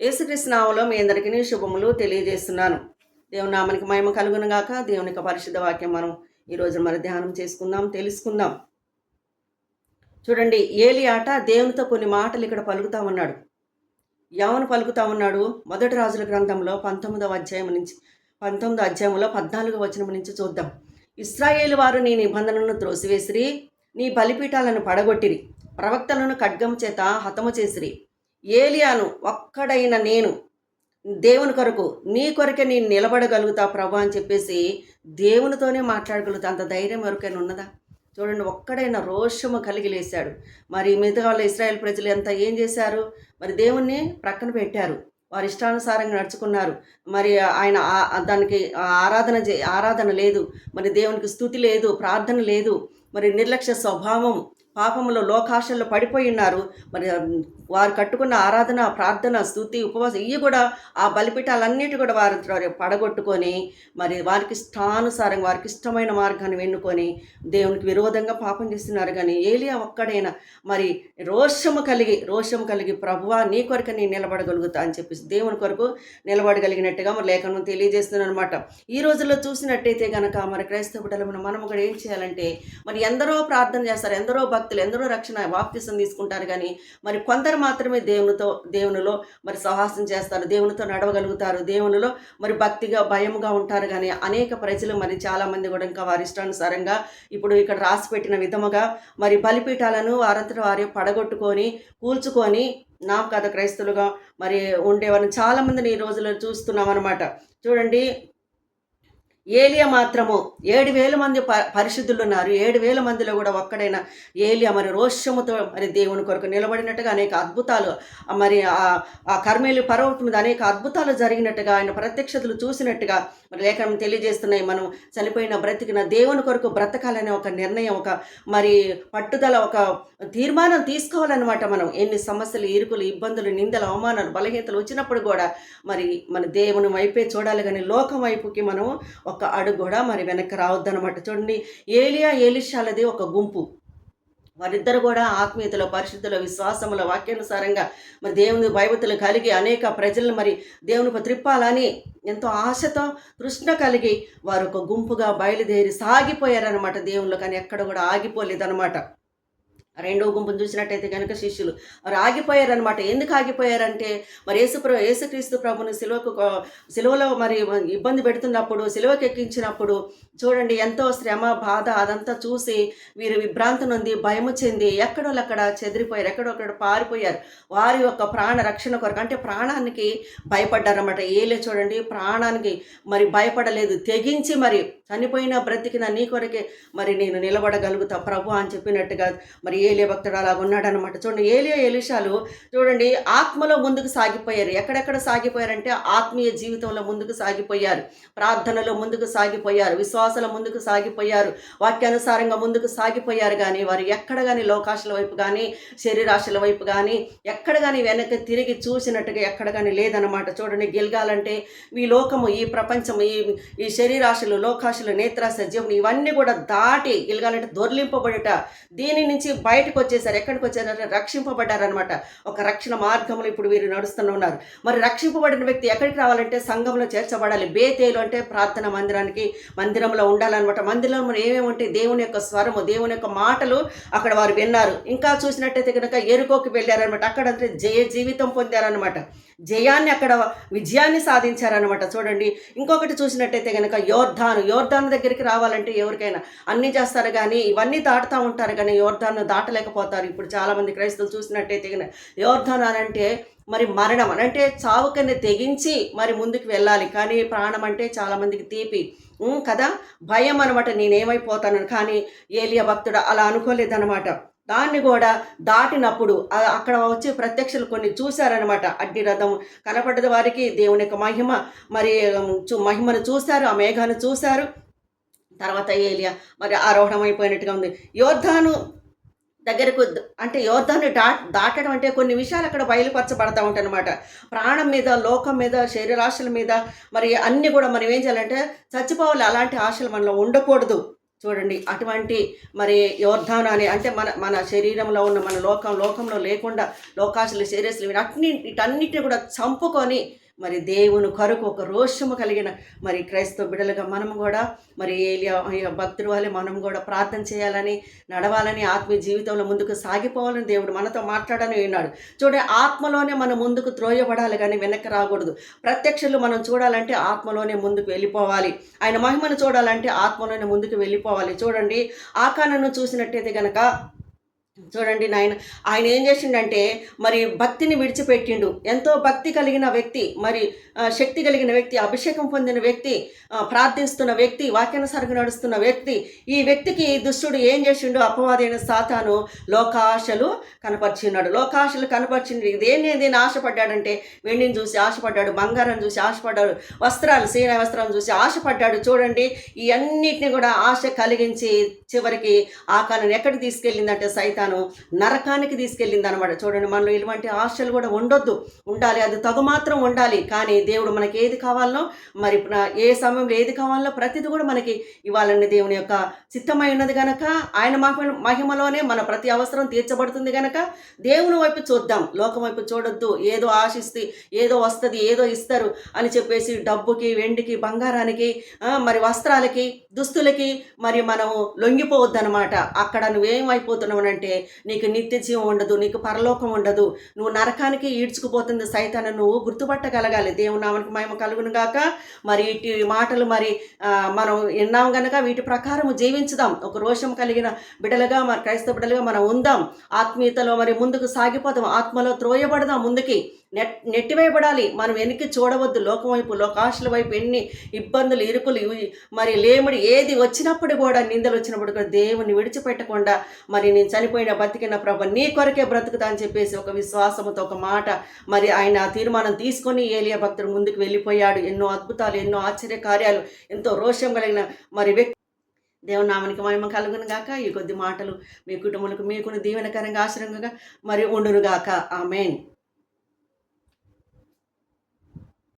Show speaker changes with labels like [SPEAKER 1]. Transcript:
[SPEAKER 1] యేసుక్రీస్తు మీ అందరికీ శుభములు తెలియజేస్తున్నాను. దేవుని నామానికి మహిమ కలుగునగాక దేవుని యొక్క పరిశుద్ధ వాక్యం మనం ఈరోజు మరి ధ్యానం చేసుకుందాం తెలుసుకుందాం. చూడండి ఏలి ఆట దేవునితో కొన్ని మాటలు ఇక్కడ పలుకుతా ఉన్నాడు. యవను పలుకుతా ఉన్నాడు? మొదటి రాజుల గ్రంథంలో పంతొమ్మిదవ అధ్యాయం నుంచి పంతొమ్మిదో అధ్యాయంలో పద్నాలుగు వచనం నుంచి చూద్దాం. ఇస్రాయేలు వారు నీ నిబంధనలను త్రోసివేసిరి నీ బలిపీఠాలను పడగొట్టిరి ప్రవక్తలను ఖడ్గం చేత హతము చేసిరి. ఏలియాను ఒక్కడైన నేను. దేవుని కొరకు నీ కొరకే నేను నిలబడగలుగుతా ప్రభా అని చెప్పేసి దేవునితోనే మాట్లాడగలుగుతా. అంత ధైర్యం ఎవరికైనా ఉన్నదా? చూడండి ఒక్కడైనా రోషము కలిగి లేశాడు. మరి మిగతా వాళ్ళ ఇస్రాయేల్ ప్రజలు ఎంత ఏం చేశారు? మరి దేవుణ్ణి ప్రక్కన పెట్టారు. వారి ఇష్టానుసారంగా నడుచుకున్నారు. మరి ఆయన దానికి ఆరాధన చే ఆరాధన లేదు. మరి దేవునికి స్థుతి లేదు ప్రార్థన లేదు. మరి నిర్లక్ష్య స్వభావం పాపంలో లోకాశల్లో పడిపోయి ఉన్నారు. మరి వారు కట్టుకున్న ఆరాధన ప్రార్థన స్థుతి ఉపవాసం ఇవి కూడా ఆ బలిపీఠాలన్నిటి కూడా వారు పడగొట్టుకొని మరి వారికి ఇష్టానుసారంగా వారికి ఇష్టమైన మార్గాన్ని వెన్నుకొని దేవునికి విరోధంగా పాపం చేస్తున్నారు. కానీ ఏలియా ఒక్కడైనా మరి రోషము కలిగి రోషము కలిగి ప్రభువా నీ కొరకు నేను నిలబడగలుగుతా అని చెప్పేసి దేవుని కొరకు నిలబడగలిగినట్టుగా మరి లేఖనం తెలియజేస్తున్నాను అనమాట ఈ రోజుల్లో చూసినట్టయితే కనుక మరి క్రైస్తవ బిడ్డలు మనం కూడా ఏం చేయాలంటే మరి ఎందరో ప్రార్థన చేస్తారు ఎందరో భక్తి భక్తులు ఎందరో రక్షణ వాప్తిసం తీసుకుంటారు కానీ మరి కొందరు మాత్రమే దేవునితో దేవునిలో మరి సహాసం చేస్తారు దేవునితో నడవగలుగుతారు దేవునిలో మరి భక్తిగా భయముగా ఉంటారు కానీ అనేక ప్రజలు మరి చాలామంది కూడా ఇంకా వారి ఇష్టానుసారంగా ఇప్పుడు ఇక్కడ రాసి పెట్టిన విధముగా మరి బలిపీఠాలను వారంతటి వారి పడగొట్టుకొని కూల్చుకొని నా కథ క్రైస్తవులుగా మరి ఉండేవారిని చాలామందిని ఈ రోజుల్లో చూస్తున్నాం అనమాట చూడండి ఏలియా మాత్రము. ఏడు వేల మంది ప పరిశుద్ధులు ఉన్నారు. ఏడు వేల మందిలో కూడా ఒక్కడైన ఏలియా మరి రోషముతో మరి దేవుని కొరకు నిలబడినట్టుగా అనేక అద్భుతాలు మరి ఆ- ఆ కర్మేలు పర్వతం మీద అనేక అద్భుతాలు జరిగినట్టుగా ఆయన ప్రత్యక్షతలు చూసినట్టుగా మరి లేఖనం తెలియజేస్తున్నాయి. మనం చనిపోయిన బ్రతికిన దేవుని కొరకు బ్రతకాలనే ఒక నిర్ణయం ఒక మరి పట్టుదల ఒక తీర్మానం తీసుకోవాలన్నమాట మనం. ఎన్ని సమస్యలు ఇరుకులు ఇబ్బందులు నిందలు అవమానాలు బలహీనతలు వచ్చినప్పుడు కూడా మరి మన దేవుని వైపే చూడాలి. కానీ లోకం వైపుకి మనం ఒక అడుగు కూడా మరి వెనక్కి రావద్దనమాట చూడండి ఏలియా ఏలిషాలది ఒక గుంపు. వారిద్దరు కూడా ఆత్మీయతలో పరిశుద్ధుల విశ్వాసముల వాక్యానుసారంగా మరి దేవుని భయభతులు కలిగి అనేక ప్రజలను మరి దేవుని త్రిప్పాలని ఎంతో ఆశతో తృష్ణ కలిగి వారు ఒక గుంపుగా బయలుదేరి సాగిపోయారనమాట దేవుళ్ళు. కానీ ఎక్కడ కూడా ఆగిపోలేదనమాట రెండవ గుంపును చూసినట్టయితే కనుక శిష్యులు వారు ఆగిపోయారనమాట ఎందుకు ఆగిపోయారంటే మరి యేసుప్ర యేసుక్రీస్తు ప్రభుని సిలువకు కొ- సిలువలో మరి ఇబ్బంది పెడుతున్నప్పుడు సిలువకి ఎక్కించినప్పుడు చూడండి ఎంతో శ్రమ బాధ అదంతా చూసి వీరు విభ్రాంతి నొంది భయము చెంది ఎక్కడోళ్ళక్కడ చెదిరిపోయారు ఎక్కడొక్కడ పారిపోయారు. వారి యొక్క ప్రాణ రక్షణ కొరకు అంటే ప్రాణానికి భయపడ్డారన్నమాట. ఏలే చూడండి ప్రాణానికి మరి భయపడలేదు తెగించి మరి చనిపోయిన బ్రతికిన నీ కొరకే మరి నేను నిలబడగలుగుతా ప్రభు అని చెప్పినట్టుగా మరి ఏలియా భక్తుడు అలా ఉన్నాడనమాట చూడండి ఏలియా ఎలిషాలు చూడండి ఆత్మలో ముందుకు సాగిపోయారు. ఎక్కడెక్కడ సాగిపోయారంటే ఆత్మీయ జీవితంలో ముందుకు సాగిపోయారు. ప్రార్థనలో ముందుకు సాగిపోయారు. విశ్వాసాల ముందుకు సాగిపోయారు. వాక్యానుసారంగా ముందుకు సాగిపోయారు కానీ వారు ఎక్కడ కానీ లోకాశల వైపు కానీ శరీరాశల వైపు కానీ ఎక్కడ కానీ వెనక్కి తిరిగి చూసినట్టుగా ఎక్కడ కానీ లేదనమాట చూడండి గెలగాలంటే ఈ లోకము ఈ ప్రపంచము ఈ ఈ శరీరాశలు లోకాశలు నేత్ర సజీవులు ఇవన్నీ కూడా దాటి గిలగాలంటే దొర్లింపబడట. దీని నుంచి బయటకు వచ్చేసారు. ఎక్కడికి వచ్చారంటే రక్షింపబడ్డారనమాట ఒక రక్షణ మార్గంలో ఇప్పుడు వీరు నడుస్తూనే ఉన్నారు. మరి రక్షింపబడిన వ్యక్తి ఎక్కడికి రావాలంటే సంఘంలో చేర్చబడాలి. బేతేలు అంటే ప్రార్థన మందిరానికి మందిరంలో ఉండాలన్నమాట. మందిరంలో మరి ఏమేమి ఉంటే దేవుని యొక్క స్వరము దేవుని యొక్క మాటలు అక్కడ వారు విన్నారు. ఇంకా చూసినట్టయితే కనుక ఎరుకోకి వెళ్ళారనమాట అక్కడ అంటే జయ జీవితం పొందారనమాట జయాన్ని అక్కడ విజయాన్ని సాధించారనమాట చూడండి. ఇంకొకటి చూసినట్టయితే కనుక యోర్ధాను యోర్ధాను దగ్గరికి రావాలంటే ఎవరికైనా. అన్నీ చేస్తారు కానీ ఇవన్నీ దాటుతూ ఉంటారు కానీ యోర్ధాను దాటలేకపోతారు. ఇప్పుడు చాలామంది క్రైస్తవులు చూసినట్టయితే కనుక యోర్ధాను అంటే మరి మరణం అని అంటే చావుకని తెగించి మరి ముందుకు వెళ్ళాలి. కానీ ప్రాణం అంటే చాలామందికి తీపి. కదా? భయం అనమాట నేనేమైపోతాను? కానీ ఏలియా భక్తుడు అలా అనుకోలేదన్నమాట. దాన్ని కూడా దాటినప్పుడు అక్కడ వచ్చే ప్రత్యక్షలు కొన్ని చూశారనమాట అడ్డి రథం కనపడ్డ వారికి. దేవుని యొక్క మహిమ. మరి చూ- మహిమను చూశారు ఆ మేఘాన్ని చూశారు. తర్వాత ఏలియా. మరి ఆరోహణం అయిపోయినట్టుగా ఉంది. యోర్ధాను దగ్గరకు అంటే యోర్ధాన్ని దా దాటడం అంటే కొన్ని విషయాలు అక్కడ బయలుపరచబడతా ఉంటాయన్నమాట. ప్రాణం మీద లోకం మీద శరీరాశల మీద మరి అన్నీ కూడా మనం ఏం చేయాలంటే చచ్చిపోవాలి. అలాంటి ఆశలు మనలో ఉండకూడదు. చూడండి అటువంటి మరి యోర్ధాను అని అంటే మన మన శరీరంలో ఉన్న మన లోకం లోకంలో లేకుండా లోకాశలు శరీరస్లు వీటన్ని వీటన్నిటిని కూడా చంపుకొని మరి దేవుని కొరకు ఒక రోషము కలిగిన మరి క్రైస్తవ బిడలుగా మనం కూడా మరి ఏలియా భక్తుల వల్లే మనం కూడా ప్రార్థన చేయాలని నడవాలని ఆత్మీయ జీవితంలో ముందుకు సాగిపోవాలని దేవుడు మనతో మాట్లాడని విన్నాడు చూడండి ఆత్మలోనే మనం ముందుకు త్రోయబడాలి కానీ వెనక్కి రాకూడదు. ప్రత్యక్షలు మనం చూడాలంటే ఆత్మలోనే ముందుకు వెళ్ళిపోవాలి. ఆయన మహిమను చూడాలంటే ఆత్మలోనే ముందుకు వెళ్ళిపోవాలి. చూడండి ఆకానను చూసినట్టయితే గనక చూడండి నాయన ఆయన ఏం చేసిండంటే మరి భక్తిని విడిచిపెట్టిండు. ఎంతో భక్తి కలిగిన వ్యక్తి మరి శక్తి కలిగిన వ్యక్తి అభిషేకం పొందిన వ్యక్తి ప్రార్థిస్తున్న వ్యక్తి వాక్యానుసారంగా నడుస్తున్న వ్యక్తి ఈ వ్యక్తికి దుష్టుడు ఏం చేసిండు? అపవాదైన సాతాను లోకాశలు కనపరిచినాడు. లోకాశలు కనపరిచిండు ఇదేంటి ఏదైనా ఆశపడ్డాడంటే వెండిని చూసి ఆశపడ్డాడు బంగారం చూసి ఆశపడ్డాడు వస్త్రాలు సీన వస్త్రాలు చూసి ఆశపడ్డాడు. చూడండి ఇవన్నిటిని కూడా ఆశ కలిగించి చివరికి ఆ కాలం ఎక్కడికి తీసుకెళ్ళిందంటే సైతాన్. నరకానికి తీసుకెళ్ళింది అనమాట చూడండి మనలో ఇలాంటి ఆశలు కూడా ఉండొద్దు. ఉండాలి అది తగు మాత్రం ఉండాలి. కానీ దేవుడు మనకి ఏది కావాలనో మరి ఏ సమయంలో ఏది కావాలనో ప్రతిది కూడా మనకి ఇవ్వాలని దేవుని యొక్క చిత్తమై ఉన్నది గనక ఆయన మహిమ మహిమలోనే మన ప్రతి అవసరం తీర్చబడుతుంది గనక దేవుని వైపు చూద్దాం. లోకం వైపు చూడొద్దు. ఏదో ఆశిస్తే ఏదో వస్తుంది ఏదో ఇస్తారు అని చెప్పేసి డబ్బుకి వెండికి బంగారానికి మరి వస్త్రాలకి దుస్తులకి మరి మనము లొంగిపోవద్దు అనమాట అక్కడ నువ్వేం అయిపోతున్నావు అంటే నీకు నిత్య జీవం ఉండదు నీకు పరలోకం ఉండదు. నువ్వు నరకానికి ఈడ్చుకుపోతుంది సైతాన్ని నువ్వు గుర్తుపట్టగలగాలి. దేవుని నామనికి కలుగును గాక. మరి ఇటు మాటలు మరి మనం విన్నాం గనక వీటి ప్రకారం జీవించుదాం. ఒక రోషం కలిగిన బిడలుగా మరి క్రైస్తవ బిడలుగా మనం ఉందాం. ఆత్మీయతలో మరి ముందుకు సాగిపోదాం. ఆత్మలో త్రోయబడదాం ముందుకి. నెట్ నెట్టివేయబడాలి. మనం వెనక్కి చూడవద్దు. లోకం వైపు లోకాశల వైపు ఎన్ని ఇబ్బందులు ఇరుకులు మరి లేముడి ఏది వచ్చినప్పుడు కూడా నిందలు వచ్చినప్పుడు కూడా దేవుని విడిచిపెట్టకుండా మరి నేను చనిపోయిన బతికిన ప్రభ నీ కొరకే బ్రతుకుతా అని చెప్పేసి ఒక విశ్వాసంతో ఒక మాట మరి ఆయన ఆ తీర్మానం తీసుకొని ఏలియా భక్తుడు ముందుకు వెళ్ళిపోయాడు. ఎన్నో అద్భుతాలు ఎన్నో ఆశ్చర్య కార్యాలు ఎంతో రోషం కలిగిన మరి వ్యక్తి. దేవుని నామానికి మహిమ కలుగును గాక. ఈ కొద్ది మాటలు మీ కుటుంబాలకు మీకును దీవెనకరంగా ఆశ్రయంగా మరి ఉండును గాక. ఆమెన్.